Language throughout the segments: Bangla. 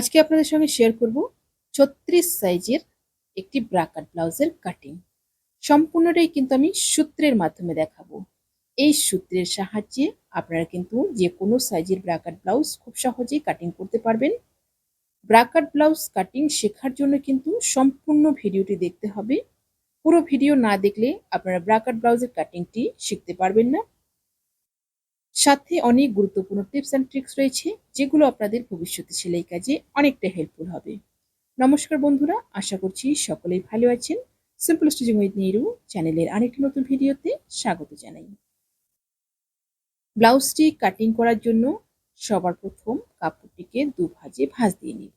আজকে আপনাদের সঙ্গে শেয়ার করব ছত্রিশ সাইজের একটি ব্রাকাট ব্লাউজের কাটিং সম্পূর্ণটাই কিন্তু আমি সূত্রের মাধ্যমে দেখাবো। এই সূত্রের সাহায্যে আপনারা কিন্তু যে কোনো সাইজের ব্রাকাট ব্লাউজ খুব সহজেই কাটিং করতে পারবেন। ব্রাকাট ব্লাউজ কাটিং শেখার জন্য কিন্তু সম্পূর্ণ ভিডিওটি দেখতে হবে। পুরো ভিডিও না দেখলে আপনারা ব্রাকাট ব্লাউজের কাটিংটি শিখতে পারবেন না। সাথে অনেক গুরুত্বপূর্ণ টিপস অ্যান্ড ট্রিক্স রয়েছে, যেগুলো আপনাদের ভবিষ্যতে সেলাই কাজে অনেকটা হেল্পফুল হবে। নমস্কার বন্ধুরা, আশা করছি সকলেই ভালো আছেন। সিম্পল স্টিচিং উইথ নেহরু চ্যানেলের আরেকটি নতুন ভিডিওতে স্বাগত জানাই। ব্লাউজটি কাটিং করার জন্য সবার প্রথম কাপড়টিকে দু ভাজে ভাঁজ দিয়ে নিব।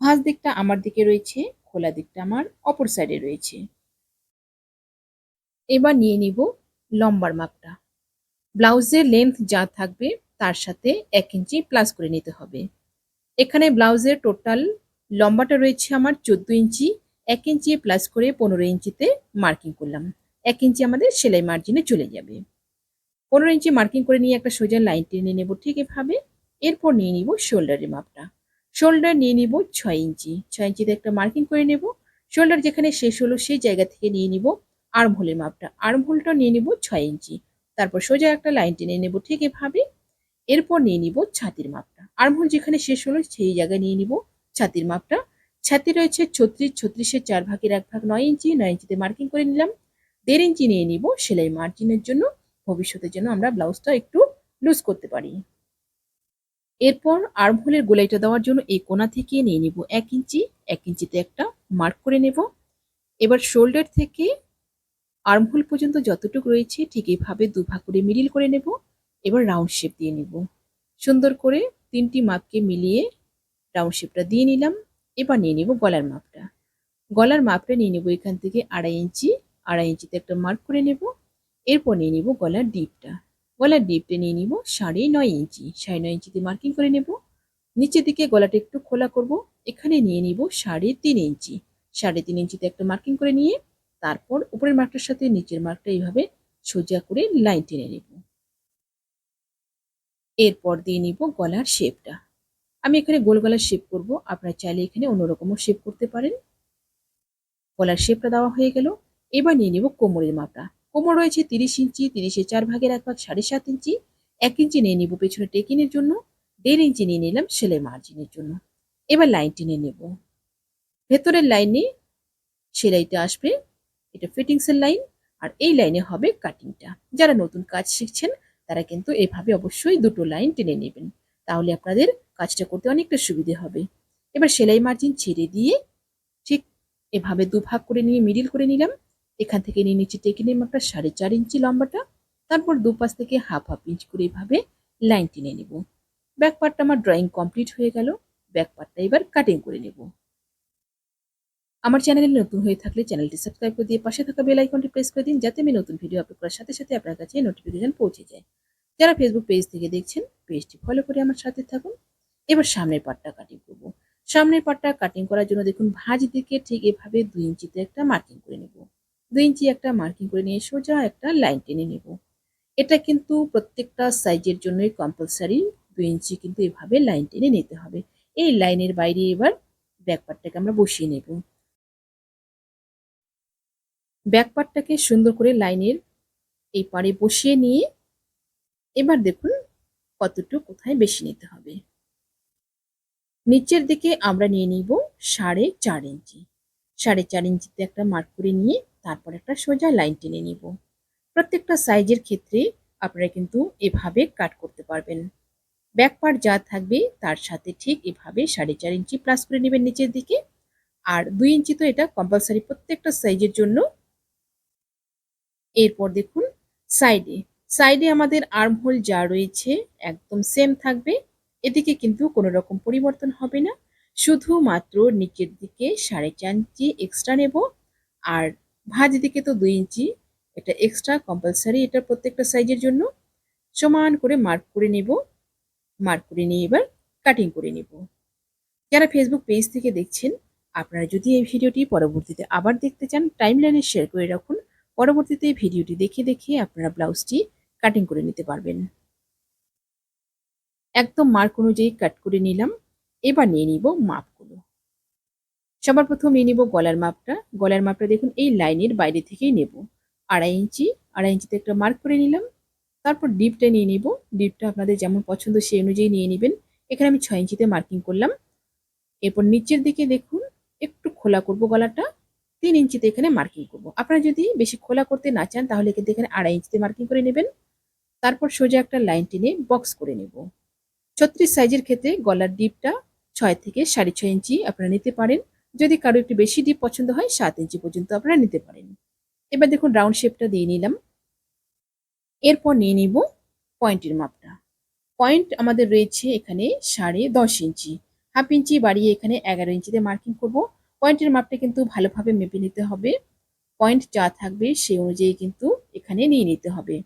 ভাঁজ দিকটা আমার দিকে রয়েছে, খোলা দিকটা আমার অপর সাইডে রয়েছে। এবার নিয়ে নিব লম্বার মাপটা। ব্লাউজের লেন্থ যা থাকবে তার সাথে এক ইঞ্চি প্লাস করে নিতে হবে। এখানে ব্লাউজের টোটাল লম্বাটা রয়েছে আমার চোদ্দ ইঞ্চি, এক ইঞ্চি প্লাস করে পনেরো ইঞ্চিতে মার্কিং করলাম। এক ইঞ্চি আমাদের সেলাই মার্জিনে চলে যাবে। পনেরো ইঞ্চি মার্কিং করে নিয়ে একটা সোজা লাইন টেনে নেব ঠিক এভাবে। এরপর নিয়ে নিব শোল্ডারের মাপটা। শোল্ডার নিয়ে নিব ছয় ইঞ্চি। ছয় ইঞ্চিতে একটা মার্কিং করে নেব। শোল্ডার যেখানে শেষ হলো সেই জায়গা থেকে নিয়ে নিব। আর্ম হোলের মাপটা। আর্ম হোলটা নিয়ে নিব ছয় ইঞ্চি। তারপর সোজা একটা লাইন টেনে নেব, ঠিক এভাবে। এরপর নিয়ে নিব ছাতির মাপটা। আর্মহোল যেখানে শেষ হলো সেই জায়গায় নিয়ে নিব ছাতির মাপটা। ছাতি রয়েছে ছত্রিশ, ছত্রিশের চার ভাগের এক ভাগ নয় ইঞ্চি, নয় ইঞ্চিতে মার্কিং করে নিলাম। দেড় ইঞ্চি নিয়ে নিব সেলাই মার্জিনের জন্য। ভবিষ্যতের জন্য আমরা ব্লাউজটা একটু লুজ করতে পারি। এরপর আর্মহোলের গোলাইটা দেওয়ার জন্য এই কোনা থেকে নিয়ে নিব এক ইঞ্চি। এক ইঞ্চিতে একটা মার্ক করে নেব। এবার শোল্ডার থেকে আর্মহোল পর্যন্ত যতটুকু রয়েছে, ঠিক এইভাবে দুভাগ করে মিডিল করে নেব। এবার রাউন্ড শেপ দিয়ে নেব। সুন্দর করে তিনটি মাপকে মিলিয়ে রাউন্ড শেপটা দিয়ে নিলাম। এবার নিয়ে নেব গলার মাপটা। গলার মাপটা নিয়ে নেব এখান থেকে আড়াই ইঞ্চি। আড়াই ইঞ্চিতে একটা মার্ক করে নেব। এরপর নিয়ে নেব গলার ডিপটা। গলার ডিপটা নিয়ে নিব সাড়ে নয় ইঞ্চি। সাড়ে নয় ইঞ্চিতে মার্কিং করে নেব। নিচের দিকে গলাটা একটু খোলা করব। এখানে নিয়ে নিব সাড়ে তিন ইঞ্চি। সাড়ে তিন ইঞ্চিতে একটা মার্কিং করে নিয়ে তারপর উপরের মার্কটার সাথে নিচের মার্কটা এইভাবে সোজা করে লাইন টেনে নেব। এরপর দিয়ে নিব গলার শেপটা আমি এখানে গোল গলার শেপ করব, আপনারা চাইলে এখানে অন্যরকমও শেপ করতে পারেন। গলার শেপটা দেওয়া হয়ে গেল। এবার নিয়ে নিব কোমরের মাপটা। কোমর রয়েছে তিরিশ ইঞ্চি, তিরিশে চার ভাগের এক ভাগ সাড়ে সাত ইঞ্চি। এক ইঞ্চি নিয়ে নিব পেছনে টেকিনের জন্য। দেড় ইঞ্চি নিয়ে নিলাম সেলাই মার্জিনের জন্য। এবার লাইন টেনে নেব। ভেতরের লাইনে সেলাইটা আসবে। এটা ফিটিংসের লাইন আর এই লাইনে হবে কাটিংটা যারা নতুন কাজ শিখছেন, তারা কিন্তু এভাবে অবশ্যই দুটো লাইন টেনে নেবেন। তাহলে আপনাদের কাজটা করতে অনেকটা সুবিধে হবে। এবার সেলাই মার্জিন ছেড়ে দিয়ে ঠিক এভাবে দুভাগ করে নিয়ে মিডিল করে নিলাম। এখান থেকে নিয়ে নিচে টেকে নিয়ে মাপটা সাড়ে চার ইঞ্চি লম্বাটা। তারপর দুপাশ থেকে হাফ হাফ ইঞ্চ করে এভাবে লাইন টেনে নেব। ব্যাক পার্টটা আমার ড্রয়িং কমপ্লিট হয়ে গেল। ব্যাক পার্টটা এবার কাটিং করে নেব। আমার চ্যানেলে নতুন হয়ে থাকলে চ্যানেলটি সাবস্ক্রাইব করে দিয়ে পাশে থাকা বেল আইকনটি প্রেস করে দিন যাতে আমি নতুন ভিডিও আপলোড করার সাথে সাথে আপনার কাছে নোটিফিকেশন পৌঁছে যায়। যারা ফেসবুক পেজ থেকে দেখছেন পেজটি ফলো করে আমার সাথে থাকুন। এবার সামনের পাটটা কাটিং করব। সামনের পাটটা কাটিং করার জন্য দেখুন ভাঁজ দিকে ঠিক এভাবে দুই ইঞ্চিতে একটা মার্কিং করে নেব। দুই ইঞ্চি একটা মার্কিং করে নিয়ে সোজা একটা লাইন টেনে নেব। এটা কিন্তু প্রত্যেকটা সাইজের জন্যই কম্পালসারি দুই ইঞ্চি কিন্তু এভাবে লাইন টেনে নিতে হবে। এই লাইনের বাইরে এবার ব্যাক পার্টটাকে আমরা বসিয়ে নেব। ব্যাক পার্টটাকে সুন্দর করে লাইনের এই পাড়ে বসিয়ে নিয়ে এবার দেখুন কতটুকু কোথায় বেশি নিতে হবে। নিচের দিকে আমরা নিয়ে নিব সাড়ে চার ইঞ্চি। সাড়ে চার ইঞ্চিতে একটা মার্ক করে নিয়ে তারপর একটা সোজা লাইন টেনে নিব। প্রত্যেকটা সাইজের ক্ষেত্রে আপনারা কিন্তু এভাবে কাট করতে পারবেন। ব্যাক পার্ট যা থাকবে তার সাথে ঠিক এভাবে সাড়ে চার ইঞ্চি প্লাস করে নেবেন নিচের দিকে। আর দুই ইঞ্চি তো এটা কম্পালসারি প্রত্যেকটা সাইজের জন্য এরপর দেখুন সাইডে সাইডে আমাদের আর্মহোল যা রয়েছে, একদম সেম থাকবে। এদিকে কিন্তু কোনো রকম পরিবর্তন হবে না। শুধুমাত্র নিচের দিকে সাড়ে চার ইঞ্চি এক্সট্রা নেব। আর ভাজ দিকে তো দুই ইঞ্চি এটা এক্সট্রা কম্পালসারি এটা প্রত্যেকটা সাইজের জন্য। সমান করে মার্ক করে নেব। মার্ক করে নিয়ে এবার কাটিং করে নেব। যারা ফেসবুক পেজ থেকে দেখছেন, আপনারা যদি এই ভিডিওটি পরবর্তীতে আবার দেখতে চান টাইম লাইনে শেয়ার করে রাখুন। পরবর্তীতে ভিডিওটি দেখে দেখে আপনারা ব্লাউজটি কাটিং করে নিতে পারবেন। একদম মার্ক অনুযায়ী কাট করে নিলাম। এবার নিয়ে নিব মাপগুলো। সবার প্রথম নিয়ে নিব গলার মাপটা। গলার মাপটা দেখুন, এই লাইনের বাইরে থেকেই নেব। আড়াই ইঞ্চি, আড়াই ইঞ্চিতে একটা মার্ক করে নিলাম। তারপর ডিপটা নিয়ে নিব। ডিপটা আপনাদের যেমন পছন্দ সেই অনুযায়ী নিয়ে নেবেন। এখানে আমি ছয় ইঞ্চিতে মার্কিং করলাম। এরপর নিচের দিকে দেখুন, একটু খোলা করব গলাটা। তিন ইঞ্চিতে এখানে মার্কিং করব। আপনারা যদি বেশি খোলা করতে না চান, তাহলে কিন্তু এখানে আড়াই ইঞ্চিতে মার্কিং করে নেবেন। তারপর সোজা একটা লাইন টেনে বক্স করে নেব। ছত্রিশ সাইজের ক্ষেত্রে গলার ডিপটা ছয় থেকে সাড়ে ছয় ইঞ্চি আপনারা নিতে পারেন। যদি কারও একটু বেশি ডিপ পছন্দ হয়, সাত ইঞ্চি পর্যন্ত আপনারা নিতে পারেন। এবার দেখুন রাউন্ড শেপটা দিয়ে নিলাম। এরপর নিয়ে নিব পয়েন্টের মাপটা। পয়েন্ট আমাদের রয়েছে এখানে সাড়ে দশ ইঞ্চি। হাফ ইঞ্চি বাড়িয়ে এখানে এগারো ইঞ্চিতে মার্কিং করব। পয়েন্টের মাপটা কিন্তু ভালোভাবে মেপে নিতে হবে। পয়েন্ট যা থাকবে সেই অনুযায়ী কিন্তু এখানে নিয়ে নিতে হবে।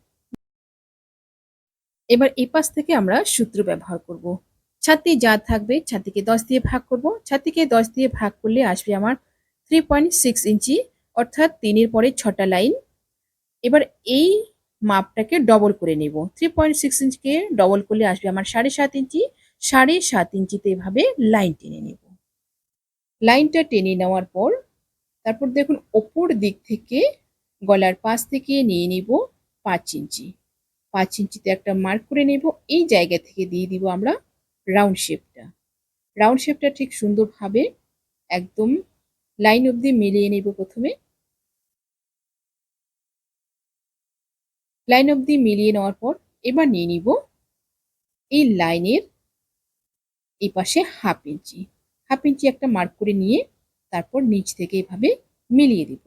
এবার এই পাশ থেকে আমরা সূত্র ব্যবহার করব। ছাতি যা থাকবে ছাতিকে দশ দিয়ে ভাগ করব। ছাতিকে দশ দিয়ে ভাগ করলে আসবে আমার থ্রি পয়েন্ট সিক্স ইঞ্চি, অর্থাৎ তিনের পরে ছটা লাইন। এবার এই মাপটাকে ডবল করে নেব। থ্রি পয়েন্ট সিক্স ইঞ্চিকে ডবল করলে আসবে আমার সাড়ে সাত ইঞ্চি। সাড়ে সাত ইঞ্চিতে এভাবে লাইন টেনে নেব। লাইনটা টেনে নেওয়ার পর তারপর দেখুন ওপর দিক থেকে গলার পাশ থেকে নিয়ে নিব পাঁচ ইঞ্চি। পাঁচ ইঞ্চিতে একটা মার্ক করে নেব, এই জায়গা থেকে দিয়ে দিব আমরা রাউন্ড শেপটা। রাউন্ড শেপটা ঠিক সুন্দরভাবে একদম লাইন অবধি মিলিয়ে নেব প্রথমে। লাইন অবধি মিলিয়ে নেওয়ার পর এবার নিয়ে নিব এই লাইনের এই পাশে হাফ ইঞ্চি। হাফ ইঞ্চি একটা মার্ক করে নিয়ে তারপর নিচ থেকে এভাবে মিলিয়ে দিব।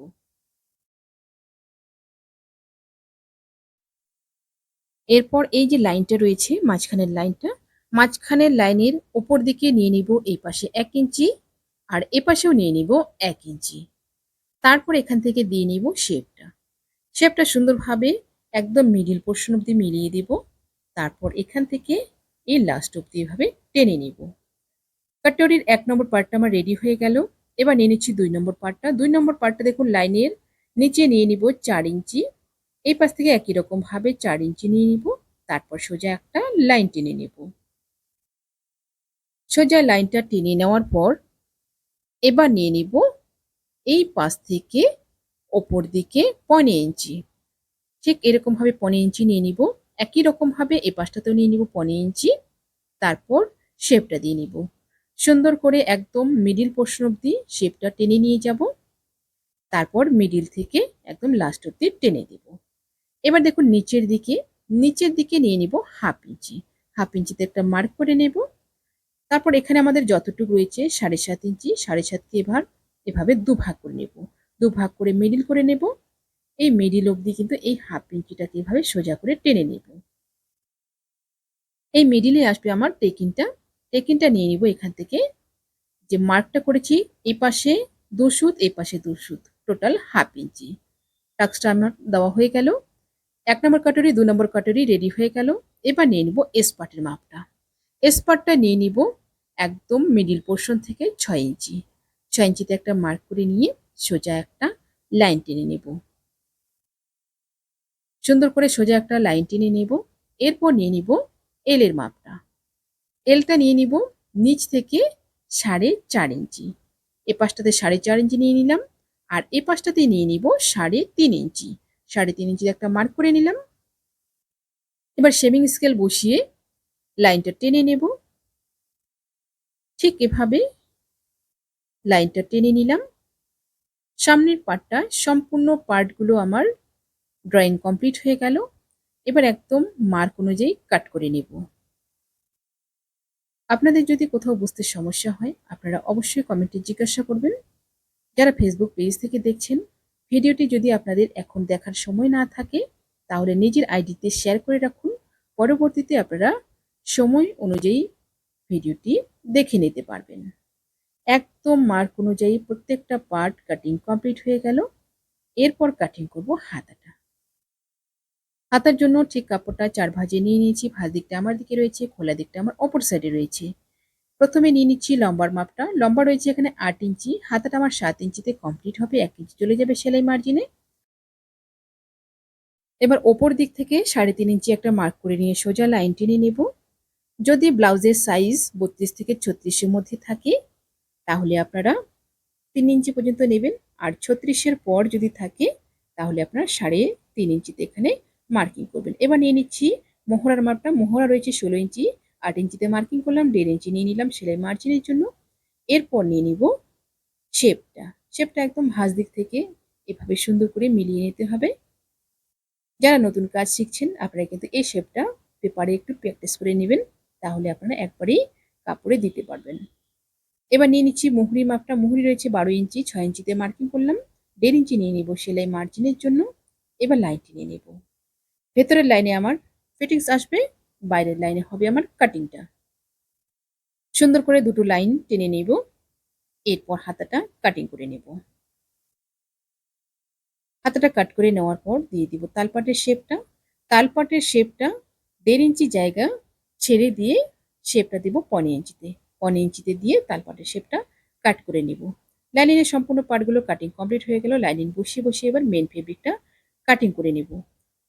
এরপর এই যে লাইনটা রয়েছে, মাঝখানের লাইনটা, মাঝখানের লাইনের ওপর দিকে নিয়ে নিব এই পাশে এক ইঞ্চি আর এ পাশেও নিয়ে নিব এক ইঞ্চি। তারপর এখান থেকে দিয়ে নিব শেপটা শেপটা সুন্দরভাবে একদম মিডিল পোর্শন অব্দি মিলিয়ে দিব। তারপর এখান থেকে এই লাস্ট অব্দি এভাবে টেনে নিব। কাটরির এক নম্বর পার্টটা আমার রেডি হয়ে গেল। এবার নিয়ে নিচ্ছি দুই নম্বর পার্টটা। দুই নম্বর পার্টটা দেখুন, লাইনের নিচে নিয়ে নিব চার ইঞ্চি। এই পাশ থেকে একই রকমভাবে চার ইঞ্চি নিয়ে নিব, তারপর সোজা একটা লাইন টেনে নেব। সোজা লাইনটা টেনে নেওয়ার পর এবার নিয়ে নিব এই পাশ থেকে ওপর দিকে পনেরো ইঞ্চি। ঠিক এরকমভাবে পনেরো ইঞ্চি নিয়ে নিব। একই রকমভাবে এই পাশটাতেও নিয়ে নিব পনেরো ইঞ্চি। তারপর শেপটা দিয়ে নিব। সুন্দর করে একদম মিডিল পোর্শন অব্দি শেপটা টেনে নিয়ে যাব। তারপর মিডিল থেকে একদম লাস্ট অব্দি টেনে দেব। এবার দেখুন নিচের দিকে নিচের দিকে নিয়ে নিব হাফ ইঞ্চি হাফ ইঞ্চিতে একটা মার্ক করে নেব। তারপর এখানে আমাদের যতটুকু রয়েছে সাড়ে সাত ইঞ্চি সাড়ে সাতকে এবার এভাবে দু ভাগ করে নেব। দু ভাগ করে মিডিল করে নেব। এই মিডিল অবধি কিন্তু এই হাফ ইঞ্চিটাকে এভাবে সোজা করে টেনে নেব। এই মিডিলে আসবে আমার টেকিংটা টেকিংটা নিয়ে নিব এখান থেকে। যে মার্কটা করেছি এই পাশে দু সুত এই পাশে দু সুত, টোটাল হাফ ইঞ্চি। টাক্সটা আমার দেওয়া হয়ে গেল। এক নম্বর কাটরি, দু নম্বর কাটরি রেডি হয়ে গেল। এবার নিয়ে নিব এস পার্টের মাপটা। এস পার্টটা নিয়ে নিব একদম মিডিল পোর্শন থেকে ছয় ইঞ্চি। ছয় ইঞ্চিতে একটা মার্ক করে নিয়ে সোজা একটা লাইন টেনে নেব। সুন্দর করে সোজা একটা লাইন টেনে নেব। এরপর নিয়ে নিব এলের মাপটা। এলটা নিয়ে নিব। নিচ থেকে সাড়ে চার ইঞ্চি। এ পাশটাতে সাড়ে চার ইঞ্চি নিয়ে নিলাম। আর এ পাশটাতে নিয়ে নিব সাড়ে তিন ইঞ্চি। সাড়ে তিন ইঞ্চি একটা মার্ক করে নিলাম। এবার শেভিং স্কেল বসিয়ে লাইনটা টেনে নেব। ঠিক এভাবে লাইনটা টেনে নিলাম। সামনের পার্টটা সম্পূর্ণ পার্টগুলো আমার ড্রয়িং কমপ্লিট হয়ে গেল। এবার একদম মার্ক অনুযায়ী কাট করে নেব। আপনাদের যদি কোথাও বুঝতে সমস্যা হয়, আপনারা অবশ্যই কমেন্টে জিজ্ঞাসা করবেন। যারা ফেসবুক পেজ থেকে দেখছেন, ভিডিওটি যদি আপনাদের এখন দেখার সময় না থাকে, তাহলে নিজের আইডিতে শেয়ার করে রাখুন। পরবর্তীতে আপনারা সময় অনুযায়ী ভিডিওটি দেখে নিতে পারবেন। একদম মার্ক অনুযায়ী প্রত্যেকটা পার্ট কাটিং কমপ্লিট হয়ে গেল। এরপর কাটিং করব হাতাটা। হাতার জন্য ঠিক কাপড়টা চার ভাজে নিয়ে নিয়েছি ভাজ দিকটা আমার দিকে রয়েছে, খোলা দিকটা আমার অপর সাইডে রয়েছে। প্রথমে নিয়ে নিচ্ছি লম্বার মাপটা। লম্বা রয়েছে এখানে আট ইঞ্চি, হাতাটা আমার সাত ইঞ্চিতে কমপ্লিট হবে, এক ইঞ্চি চলে যাবে সেলাই মার্জিনে এবার ওপর দিক থেকে সাড়ে তিন ইঞ্চি একটা মার্ক করে নিয়ে সোজা লাইন টেনে নেব। যদি ব্লাউজের সাইজ বত্রিশ থেকে ছত্রিশের মধ্যে থাকে, তাহলে আপনারা তিন ইঞ্চি পর্যন্ত নেবেন। আর ছত্রিশের পর যদি থাকে, তাহলে আপনারা সাড়ে তিন ইঞ্চিতে এখানে মার্কিং করবেন। এবার নিয়ে নিচ্ছি মোহরার মাপটা। মোহরা রয়েছে ষোলো ইঞ্চি, আট ইঞ্চিতে মার্কিং করলাম, দেড় ইঞ্চি নিয়ে নিলাম সেলাই মার্জিনের জন্য। এরপর নিয়ে নিব শেপটা শেপটা একদম ভাঁজ দিক থেকে এভাবে সুন্দর করে মিলিয়ে নিতে হবে। যারা নতুন কাজ শিখছেন, আপনারা কিন্তু এই শেপটা পেপারে একটু প্র্যাকটিস করে নেবেন, তাহলে আপনারা একবারেই কাপড়ে দিতে পারবেন। এবার নিয়ে নিচ্ছি মুহুরি মাপটা। মুহুরি রয়েছে বারো ইঞ্চি, ছয় ইঞ্চিতে মার্কিং করলাম, দেড় ইঞ্চি নিয়ে নিব সেলাই মার্জিনের জন্য। এবার লাইনটি নিয়ে নেব। ভেতরের লাইনে আমার ফিটিংস আসবে, বাইরের লাইনে হবে আমার কাটিংটা সুন্দর করে দুটো লাইন টেনে নেব, এরপর হাতাটা কাটিং করে নেব। হাতাটা কাট করে নেওয়ার পর দিয়ে দিব তালপাটের শেপটা তালপাটের শেপটা দেড় ইঞ্চি জায়গা ছেড়ে দিয়ে শেপটা দিব পনে ইঞ্চিতে। পনে ইঞ্চিতে দিয়ে তালপাটের শেপটা কাট করে নিব। লাইনিংয়ের সম্পূর্ণ পার্টগুলো কাটিং কমপ্লিট হয়ে গেল। লাইনিং বসিয়ে বসিয়ে এবার মেন ফেব্রিকটা কাটিং করে নেব।